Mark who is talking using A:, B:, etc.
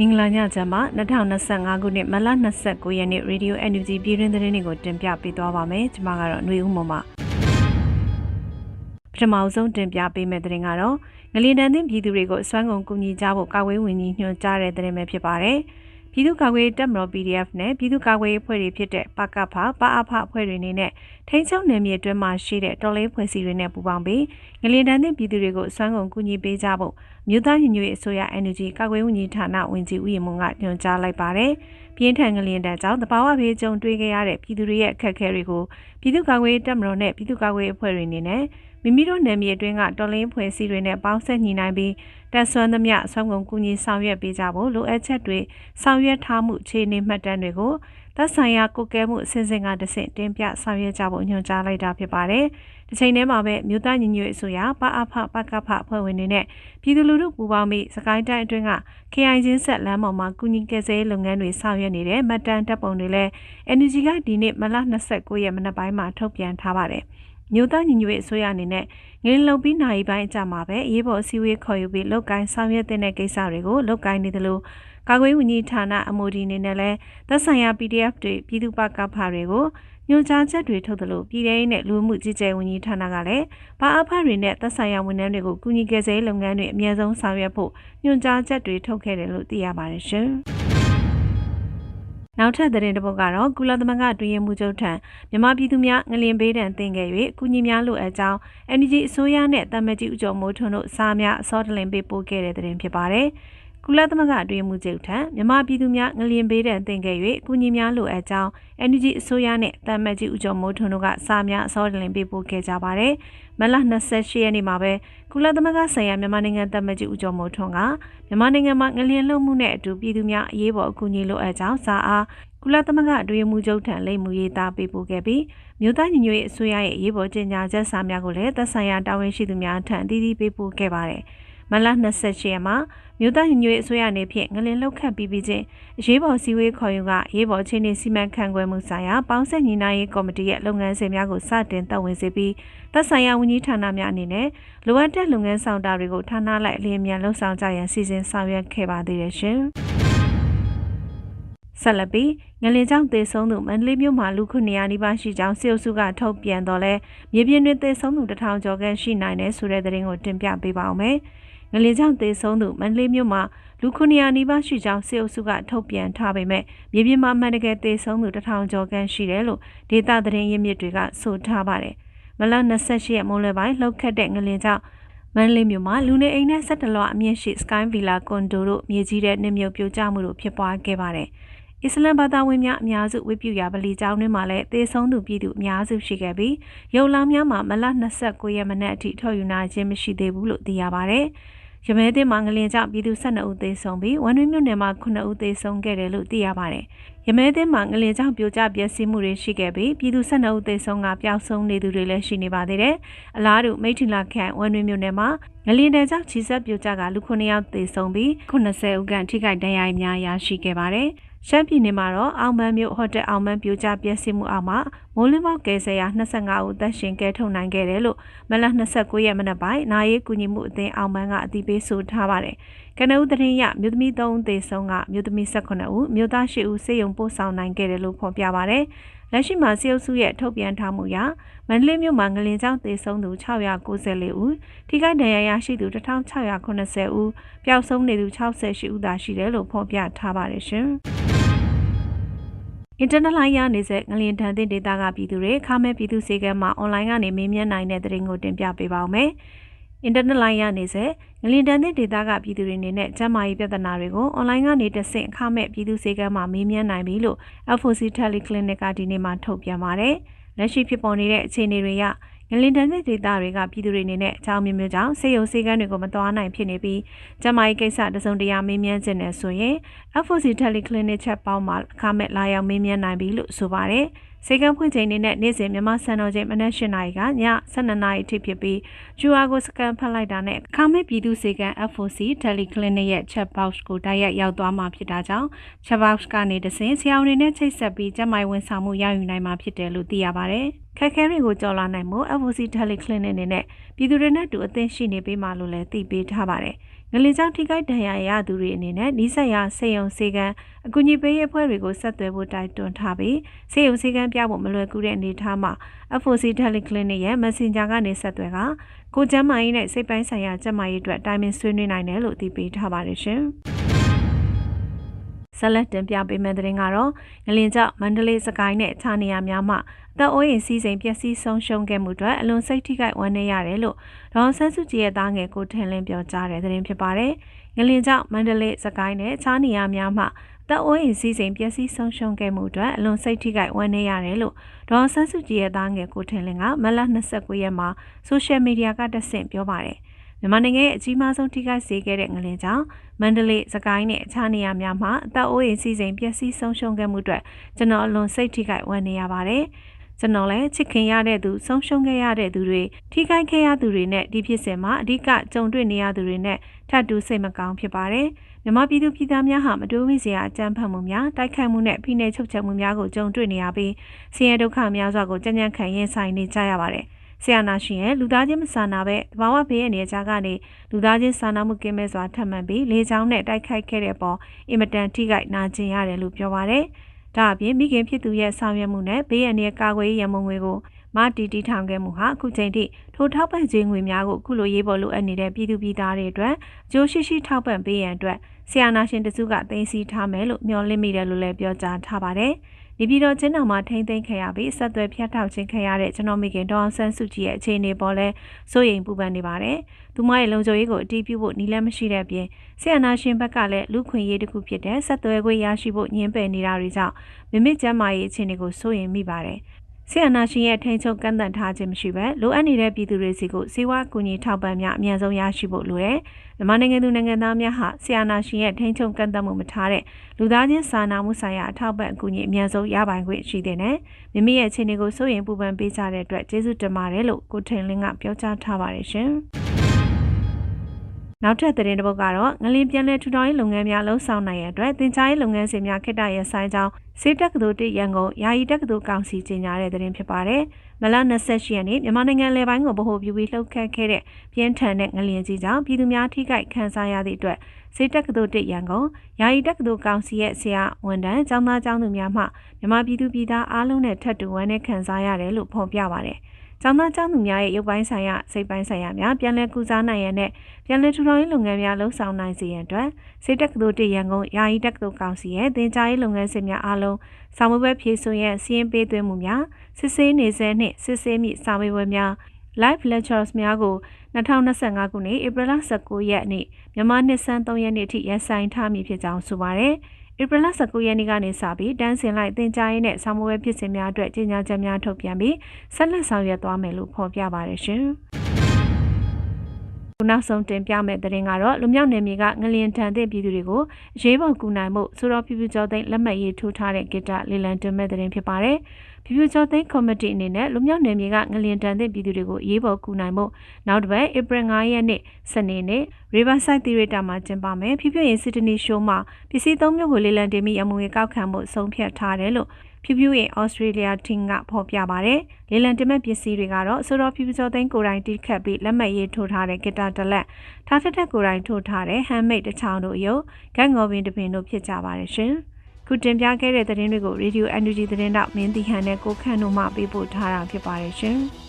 A: မင်္ဂလာညချမ်းပါ2025ခုနှစ်မလ29ရက်နေ့ Radio NUG ပြည်တွင်းသတင်းတွေကိုတင်ပြပေးသွားပါမယ်ကျွန်မကတော့ຫນွေဦးမမပထမအဆုံးတင်ပြပေးမယ့်သတင်းကတော့ငလင်တန်သင်းပြည်သူတွေကိုစွမ်းကုန်ကူညီကြဖို့ကာဝေးဝင်ကြီးညွှန်ကြားတဲ့သတင်းပဲဖြစ်ပါတယ်ပြည်သူ့ကာကွယ်တပ်မတော် PDF နဲ့ပြည်သူ့ကာကွယ်အဖွဲ့တွေဖြစ်တဲ့ပကဖပအဖအဖွဲ့တွေနေနဲ့ ထိန်းချုပ်နယ်မြေအတွင်းမှာရှိတဲ့တော်လေးဖွဲ့စည်းတွေနဲ့ပူးပေါင်းပြီးငလင်တန်းတဲ့ပြည်သူတွေကိုစွမ်းကုန်ကူညီပေးကြဖို့မြို့သားညီညွတ်ရေးအစိုးရ NUG ကာကွယ်ဝန်ကြီးဌာနဝန်ကြီးဦးရီမွန်ကညွှန်ကြားလိုက်ပါတယ်။ပြင်းထန်ငလင်တန်းကြောင့်တဘာဝဘေးကြုံတွေ့ခဲ့ရတဲ့ပြည်သူတွေရဲ့အခက်အခဲတွေကိုပြည်သူ့ကာကွယ်တပ်မတော်နဲ့ပြည်သူ့ကာကွယ်အဖွဲ့တွေနေနဲ့မိမိတို့နယ်မြေအတွင်းကတော်လင်းဖွဲ့စည်းတွေနဲ့ပေါင်းဆက်ညီနိုင်ပြီးတက်ဆွမ်းသမျှဆွမ်းကုန်ကူညီဆောင်ရွက်ပေးကြဖို့လိုအပ်ချက်တွေဆောင်ရွက်ထားမှုခြေအနေမှတ်တမ်းတွေကို သက်ဆိုင်ရာကုကဲမှုအစဉ်စဉ်ကတဆင့်တင်ပြဆောင်ရွက်ကြဖို့ညွှန်ကြားလိုက်တာဖြစ်ပါတယ်။ဒီချိန်ထဲမှာပဲမြို့သားညီညွတ်ရေးအစိုးရပအဖပကဖအဖွဲ့ဝင်တွေနဲ့ပြည်သူလူထုပူးပေါင်းပြီးစကိုင်းတိုင်းအတွင်းက KI ချင်းဆက်လမ်းပေါ်မှာကုညီကယ်ဆယ်ရေးလုပ်ငန်းတွေဆောင်ရွက်နေတဲ့မှတ်တမ်းတပ်ပုံတွေလည်း NGO ကဒီနေ့မလ29ရက်မနက်ပိုင်းမှာထုတ်ပြန်ထားပါတယ်။မြို့သားညီညွတ်ရေးအစိုးရအနေနဲ့ငင်းလုံပြီးနိုင်ပိုင်းအကြမှာပဲရေးပေါ်အစည်းအဝေးခေါ်ယူပြီးလောက်ကိုင်းဆောင်ရွက်တဲ့ကိစ္စတွေကိုလောက်ကိုင်းနေတယ်လို့ ကာကွယ်ဝန်ကြီးဌာနအမိုဒီအနေနဲ့လည်းသက်ဆိုင်ရာ PDF တွေပြည်သူ့ပကဖတွေကိုညွှန်ကြားချက်တွေထုတ်သလိုပြည်ထောင်နဲ့လူမှုကြီးကြပ်ဝန်ကြီးဌာနကလည်းဘာအဖတွေနဲ့သက်ဆိုင်ရာဝန်ထမ်းတွေကိုကူညီကယ်ဆယ်လုပ်ငန်းတွေအမြဲဆုံးဆောင်ရွက်ဖို့ညွှန်ကြားချက်တွေထုတ်ခဲ့တယ်လို့သိရပါတယ်ရှင်။နောက်ထပ်သတင်းတစ်ပုဒ်ကတော့ကုလသမဂ္ဂတွင်ရမှုချုပ်ထံမြန်မာပြည်သူများငလင်ဘေးဒဏ်သင်ခဲ့၍ကုညီများလိုအပ်ကြောင်း NGO အစိုးရနဲ့တမကြီးဦးကျော်မိုးထွန်းတို့စားများအစောတလင်ပေးပို့ခဲ့တဲ့သတင်းဖြစ်ပါတယ်။ ကုလသမဂ္ဂအတွင်းမှုချုပ်ထံမြန်မာပြည်သူများငလျင်ပေးတဲ့တင်ခဲ့၍ကုညီများလိုအပ်ကြောင်း NUG အစိုးရနဲ့တမတ်ကြီးဦးကျော်မိုးထွန်းတို့ကစာများအစောတလင်ပေးပို့ခဲ့ကြပါတယ်။မလ28ရက်နေ့မှာပဲကုလသမဂ္ဂဆိုင်ရာမြန်မာနိုင်ငံတမတ်ကြီးဦးကျော်မိုးထွန်းကမြန်မာနိုင်ငံမှာငလျင်လှုပ်မှုနဲ့အတူပြည်သူများအရေးပေါ်အကူအညီလိုအပ်ကြောင်းစာအားကုလသမဂ္ဂအတွင်းမှုချုပ်ထံလိမ်မှုရေးသားပေးပို့ခဲ့ပြီးမြို့သားညီညွတ်ရေးအစိုးရရဲ့အရေးပေါ်ကြေညာချက်စာများကိုလည်းသက်ဆိုင်ရာတာဝန်ရှိသူများထံအသီးသီးပေးပို့ခဲ့ပါတယ်။ မလ28ရက်မှာမြို့သားညွေအစိုးရအနေဖြင့်ငလင်လောက်ခတ်ပြီးပြီးချင်းအရေးပေါ်စည်းဝေးခေါ်ယူကရေးပေါ်ချင်းနေစီမံခန့်ခွဲမှုဆိုင်ရာပေါင်းဆက်ညီနိုင်ရေးကော်မတီရဲ့လုပ်ငန်းစဉ်များကိုစတင်သက်ဝင်စေပြီးသက်ဆိုင်ရာဝန်ကြီးဌာနများအနေနဲ့လိုအပ်တဲ့လုပ်ငန်းဆောင်တာတွေကိုဌာနလိုက်အလင်းမြန်လှုပ်ဆောင်ကြရန်စီစဉ်ဆောင်ရွက်ခဲ့ပါသေးတယ်ရှင်။ဆက်လက်ပြီးငလင်ကြောင့်သေဆုံးသူမန္တလေးမြို့မှာလူ900နီးပါးရှိကြောင်းစေအုပ်စုကထုတ်ပြန်တော့လဲမြေပြင်တွင်သေဆုံးသူ1000ကျော်ခန့်ရှိနိုင်တယ်ဆိုတဲ့သတင်းကိုတင်ပြပေးပါအောင်မယ်။ ငလင်ကြောင့်သေဆုံးသူမန္တလေးမြို့မှာလူ900နီးပါးရှိကြောင်းစေအုပ်စုကထုတ်ပြန်ထားပေမဲ့မြေပြင်မှာမှန်တကယ်သေဆုံးသူ1000ကျော်ခန့်ရှိတယ်လို့ဒေတာသတင်းရင်းမြစ်တွေကဆိုထားပါတယ်။မလ28ရက်မိုးလယ်ပိုင်းလှုပ်ခတ်တဲ့ငလင်ကြောင့်မန္တလေးမြို့မှာလူနေအိမ်နဲ့ဆက်တလွအမြင့်ရှိ Sky Villa Condo တို့မြေကြီးတဲ့နှမြုပ်ပြိုကျမှုတို့ဖြစ်ပွားခဲ့ပါတယ်။အစ္စလမ်ဘာသာဝင်များအများစုဝတ်ပြုရာဗလီကျောင်းတွင်မှလည်းသေဆုံးသူပြည်သူအများစုရှိခဲ့ပြီးရုပ်လောင်းများမှာမလ29ရက်မနက်အထိထုတ်ယူနိုင်ခြင်းမရှိသေးဘူးလို့သိရပါဗျ။ ရမဲသင်းမှာငလင်ကြောင့်ပြည်သူ12ဦးသေဆုံးပြီးဝန်တွင်းမြို့နယ်မှာ9ဦးသေဆုံးခဲ့တယ်လို့သိရပါတယ်။ရမဲသင်းမှာငလင်ကြောင့်ပြိုကျပျက်စီးမှုတွေရှိခဲ့ပြီးပြည်သူ12ဦးသေဆုံးကပျောက်ဆုံးနေသူတွေလည်းရှိနေပါသေးတယ်။အလားတူမိထီလာခန့်ဝန်တွင်းမြို့နယ်မှာငလင်တဲ့ကြောင့်ခြိဆက်ပြိုကျကလူ9ယောက်သေဆုံးပြီး90ဦးခန့်ထိခိုက်ဒဏ်ရာများရရှိခဲ့ပါတယ်။ ရှမ်းပြည်နယ်မှာတော့အောင်မန်းမြို့ဟိုတယ်အောင်မန်းပြိုကျပျက်စီးမှုအောက်မှာမိုးလင်းပေါက်ကယ်ဆယ်ရာ25ဦးသက်ရှင်ကဲထုတ်နိုင်ခဲ့တယ်လို့မလ29ရက်မနက်ပိုင်းနိုင်ရေးကူညီမှုအသင်းအောင်မန်းကအသိပေးဆိုထားပါတယ်။ကနဦးသတင်းရမြို့သမီး3ဦးသေဆုံးကမြို့သမီး18ဦးမြို့သား10ဦးစေယုံပို့ဆောင်နိုင်ခဲ့တယ်လို့ဖော်ပြပါတယ်။လက်ရှိမှာစေအုပ်စုရဲ့ထုတ်ပြန်ထားမှုအရမန္တလေးမြို့မှာငလင်ကြောင့်သေဆုံးသူ694ဦးထိခိုက်ဒဏ်ရာရရှိသူ1680ဦးပျောက်ဆုံးနေသူ68ဦးသာရှိတယ်လို့ဖော်ပြထားပါတယ်ရှင်။ internet line ရနေတဲ့ငလျင်တန်တဲ့ဒေတာကပြည်သူတွေခါမဲပြည်သူစေကမ်းမှာ online ကနေမေးမြန်းနိုင်တဲ့သတင်းကိုတင်ပြပေးပါောင်းမယ်။ internet line ရနေတဲ့ငလျင်တန်တဲ့ဒေတာကပြည်သူတွေအနေနဲ့ကျန်းမာရေးပြဿနာတွေကို online ကနေတဆင့်ခါမဲပြည်သူစေကမ်းမှာမေးမြန်းနိုင်ပြီလို့ FOC Teleclinic ကဒီနေ့မှထုတ်ပြန်ပါတယ်။လက်ရှိဖြစ်ပေါ်နေတဲ့အခြေအနေတွေရ ငလင်တန်တဲ့ဒေသတွေကပြည်သူတွေအနေနဲ့အကြောင်းမျိုးမျိုးကြောင့်ဆေးရုံဆေးကန်းတွေကိုမသွားနိုင်ဖြစ်နေပြီးကျန်းမာရေးကိစ္စတစုံတရာမေးမြန်းခြင်းနဲ့ဆိုရင် FOC Teleclinic ချက်ပေါင်းမှာအခမဲ့လာရောက်မေးမြန်းနိုင်ပြီလို့ဆိုပါတယ်။ စေကန်းဖွင့်ချိန်နေနဲ့နေ့စဉ်မြန်မာစံတော်ချိန်မနက်၈နာရီကည12နာရီအထိဖြစ်ပြီး QR ကိုစကန်ဖတ်လိုက်တာနဲ့အခမဲ့ပြည်သူစေကန်း FOC Teleclinic ရဲ့ chat box ကိုတိုက်ရိုက်ရောက်သွားမှာဖြစ်တာကြောင့် chat box ကနေတဆင့်ဆရာဝန်တွေနဲ့ချိတ်ဆက်ပြီးကျန်းမာရေးဝန်ဆောင်မှုရယူနိုင်မှာဖြစ်တယ်လို့သိရပါတယ်။ခက်ခဲတွေကိုကြော်လာနိုင်မှု FOC Teleclinic အနေနဲ့ပြည်သူတွေနဲ့တူအသင့်ရှိနေပေးမှလို့လည်းသိပေးထားပါတယ်။ ငလင်ကြောင့်ထိခိုက်ဒဏ်ရာရသူတွေအနေနဲ့နီးစပ်ရာစေယုံစေကံအကူအညီပေးရေးအဖွဲ့တွေကိုဆက်သွယ်ဖို့တိုက်တွန်းထားပြီးစေယုံစေကံပြဖို့မလွယ်ကူတဲ့အနေအထားမှာ FOC Teleclinic ရဲ့ Messenger ကနေဆက်သွယ်ကကိုကျမ်းမာရေးနဲ့စိတ်ပိုင်းဆိုင်ရာကျန်းမာရေးအတွက်တိုင်ပင်ဆွေးနွေးနိုင်တယ်လို့သိပေးထားပါတယ်ရှင်။ ဆက်လက်တင်ပြပေးမယ့်သတင်းကတော့ငလင်ကျောက်မန္တလေးစကိုင်းနဲ့အခြားနေရာများမှာအသက်အိုးအိမ်စီးစိမ်ပျက်စီးဆုံးရှုံးခဲ့မှုအတွက်အလွန်စိတ်ထိခိုက်ဝမ်းနည်းရတယ်လို့ဒေါန်ဆန်းစုကြည်ရဲ့သားငယ်ကိုထင်လင်းပြောကြားတဲ့သတင်းဖြစ်ပါတယ်။ငလင်ကျောက်မန္တလေးစကိုင်းနဲ့အခြားနေရာများမှာတပ်အိုးအိမ်စီးစိမ်ပျက်စီးဆုံးရှုံးခဲ့မှုအတွက်အလွန်စိတ်ထိခိုက်ဝမ်းနည်းရတယ်လို့ဒေါန်ဆန်းစုကြည်ရဲ့သားငယ်ကိုထင်လင်းကမလ29ရက်မှာဆိုရှယ်မီဒီယာကတဆင့်ပြောပါတယ်။ မြန်မာနိုင်ငံရဲ့အကြီးမားဆုံးထိခိုက်စေခဲ့တဲ့ငလင်ကြောင့်မန္တလေးစကိုင်းနဲ့အခြားနေရာများမှာအသက်အိုးအိမ်စီစဉ်ပျက်စီးဆုံးရှုံးခဲ့မှုအတွက်ကျွန်တော်အလွန်စိတ်ထိခိုက်ဝမ်းနည်းရပါတယ်။ကျွန်တော်လည်းချစ်ခင်ရတဲ့သူဆုံးရှုံးခဲ့ရတဲ့သူတွေထိခိုက်ခဲ့ရသူတွေနဲ့ဒီဖြစ်စဉ်မှာအဓိကကြုံတွေ့နေရသူတွေနဲ့ထပ်တူစိတ်မကောင်းဖြစ်ပါတယ်။မြမပြည်သူပြည်သားများဟာမတိုးဝိစရာအကြမ်းဖက်မှုများတိုက်ခိုက်မှုနဲ့ဖိနှိပ်ချုပ်ချယ်မှုများကိုကြုံတွေ့နေရပြီးဆင်းရဲဒုက္ခများစွာကိုကြံ့ကြံ့ခံရင်ဆိုင်နေကြရပါတယ်။ ဆရာနာရှင်ရဲ့လူသားချင်းမဆာနာပဲတဘာဝဘေးရဲ့နေရာကနေလူသားချင်းစာနာမှုကင်းမဲ့စွာထပ်မံပြီးလေချောင်းနဲ့တိုက်ခိုက်ခဲ့တဲ့ပေါ်အင်မတန်ထိခိုက်နာကျင်ရတယ်လို့ပြောပါရယ်။ဒါအပြင်မိခင်ဖြစ်သူရဲ့ဆောင်ရွက်မှုနဲ့ဘေးရန်ရဲ့ကာကွယ်ရေးရမုံငွေကိုမတီတီထောင်ခဲ့မှုဟာအခုချိန်ထိထိုထောက်ပံ့ခြင်းငွေများကိုအခုလိုရေးပေါ်လိုအပ်နေတဲ့ပြည်သူပြည်သားတွေအတွက်အကျိုးရှိရှိထောက်ပံ့ပေးရန်အတွက်ဆရာနာရှင်တစုကသိသိထားမယ်လို့မျှော်လင့်မိတယ်လို့လည်းပြောကြားထားပါတယ်။ နေပြည်တော်ချင်းတော်မှာထိမ့်သိမ်းခဲ့ရပြီးဆက်သွယ်ဖျက်ထောက်ခြင်းခဲ့ရတဲ့ကျွန်တော်မိခင်ဒေါအောင်ဆန်းစုကြည်ရဲ့အခြေအနေပေါ်လဲစိုးရိမ်ပူပန်နေပါတယ်။သူမရဲ့လုံခြုံရေးကိုအတီးပြုဖို့နီးလည်းမရှိတဲ့အပြင်ဆီယနာရှင်ဘက်ကလည်းလူခွင့်ရေးတစ်ခုဖြစ်တဲ့ဆက်သွယ်ခွင့်ရရှိဖို့ညှင်းပယ်နေတာတွေကြောင့်မိမိကျမ်းမာရေးအခြေအနေကိုစိုးရိမ်မိပါတယ်။ ဆီယနာရှင်ရဲ့ထိန်ချုပ်ကန့်သတ်ထားခြင်းမရှိဘဲလိုအပ်နေတဲ့ပြည်သူတွေစီကိုစေဝါကူညီထောက်ပံ့များအမြန်ဆုံးရရှိဖို့လိုတယ်။မြန်မာနိုင်ငံသူနိုင်ငံသားများဟာဆီယနာရှင်ရဲ့ထိန်ချုပ်ကန့်သတ်မှုမထားတဲ့လူသားချင်းစာနာမှုဆိုင်ရာအထောက်ပံ့အကူအညီအမြန်ဆုံးရပိုင်ခွင့်ရှိတဲ့နဲ့မိမိရဲ့အခြေအနေကိုစိုးရိမ်ပူပန်ပေးကြတဲ့အတွက်ကျေးဇူးတင်ပါတယ်လို့ကိုထိန်လင်းကပြောကြားထားပါတယ်ရှင်။ နောက်ထပ်သတင်းတစ်ပုဒ်ကတော့ငလင်းပြန်လည်ထူထောင်ရေးလုပ်ငန်းများလှုံ့ဆော်နိုင်ရတဲ့အတွက်တင် जा ရေးလုပ်ငန်းစဉ်များခေတ္တရဆိုင်ကြောင်းစေတက္ကသိုလ်တရန်ကုန်ယာယီတက္ကသိုလ်ကောင်စီကြီးညာတဲ့သတင်းဖြစ်ပါတယ်။မလ28ရက်နေ့မြန်မာနိုင်ငံလယ်ပိုင်းကိုဗဟိုပြုပြီးလှုပ်ခတ်ခဲ့တဲ့ပြင်းထန်တဲ့ငလျင်ကြီးကြောင့်ပြည်သူများထိခိုက်ခံစားရသည့်အတွက်စေတက္ကသိုလ်တရန်ကုန်ယာယီတက္ကသိုလ်ကောင်စီရဲ့ဆရာဝန်ထမ်းကျောင်းသားကျောင်းသူများမှမြန်မာပြည်သူပြည်သားအားလုံးနဲ့ထပ်တူဝမ်းနဲ့ခံစားရတယ်လို့ဖော်ပြပါတယ်။ ကျောင်းသားကျောင်းသူများရဲ့ရုပ်ပိုင်းဆိုင်ရာစိတ်ပိုင်းဆိုင်ရာများပြန်လည်ကုစားနိုင်ရန်နဲ့ပြန်လည်ထူထောင်ရေးလုပ်ငန်းများလှုပ်ဆောင်နိုင်စေရန်အတွက်စေတက္ကသိုလ်တရန်ကုန်ယာယီတက္ကသိုလ်ကောင်စီရဲ့သင်ကြားရေးလုပ်ငန်းစဉ်များအားလုံးစာမေးပွဲဖြေဆိုရန်စီရင်ပေးသွင်းမှုများစစ်ဆေးနေစေနှင့်စစ်ဆေးမိစာမေးပွဲများ live lectures များကို2025ခုနှစ်ဧပြီလ19ရက်နေ့မြန်မာနှစ်ဆန်း3ရက်နေ့ထိရပ်ဆိုင်းထားမည်ဖြစ်ကြောင်းဆိုပါရယ်။ ဧပြီလ19ရက်နေ့ကနေစပြီးတန်းစင်လိုက်တင် जा ရေးနဲ့ဆောင်းမွေးဖြစ်စဉ်များအတွက်ကြေညာချက်များထုတ်ပြန်ပြီးဆက်လက်ဆောင်ရွက်သွားမယ်လို့ဖော်ပြပါတယ်ရှင်။နောက်ဆုံးတင်ပြမယ့်သတင်းကတော့လူမြောက်နယ်မြေကငလျင်ထန်တဲ့ပြည်သူတွေကိုအရေးပေါ်ကူနိုင်မှုဆိုတော့ပြပြကျော်သိန်းလက်မှတ်ရေးထိုးထားတဲ့ဂစ်တာလီလန်တင်မဲ့သတင်းဖြစ်ပါတယ်။ ဖြူဖြူကျော်သိန်းကော်မတီအနေနဲ့လူမျိုးနယ်မြေကငလျင်တန်တဲ့ပြည်သူတွေကိုအရေးပေါ်ကူနိုင်မှုနောက်တစ်ပတ်ဧပြီ9ရက်နေ့စနေနေ့ Riverside Theater မှာကျင်းပမယ်ဖြူဖြူရင် Sydney Show မှာပစ္စည်းသုံးမျိုးကိုလေလံတင်ပြီးအမွေကောက်ခံမှုဆုံးဖြတ်ထားတယ်လို့ဖြူဖြူရဲ့ Australia team ကဖော်ပြပါတယ်။လေလံတင်မဲ့ပစ္စည်းတွေကတော့ဆိုတော့ဖြူဖြူကျော်သိန်းကိုယ်တိုင်တိခတ်ပြီးလက်မှတ်ရေးထိုးထားတဲ့ဂီတာတစ်လက်ထားထက်ထက်ကိုယ်တိုင်ထိုးထားတဲ့ handmade တစ်ချောင်းတို့အယုတ်ဂတ်ငေါ်ပင်တစ်ပင်တို့ဖြစ်ကြပါတယ်ရှင်။ ခုတင်ပြခဲ့တဲ့သတင်းတွေကို Radio Energy သတင်းတော့မင်းတီဟန်နဲ့ကိုခန့်တို့မှပေးပို့ထားတာဖြစ်ပါတယ်ရှင်။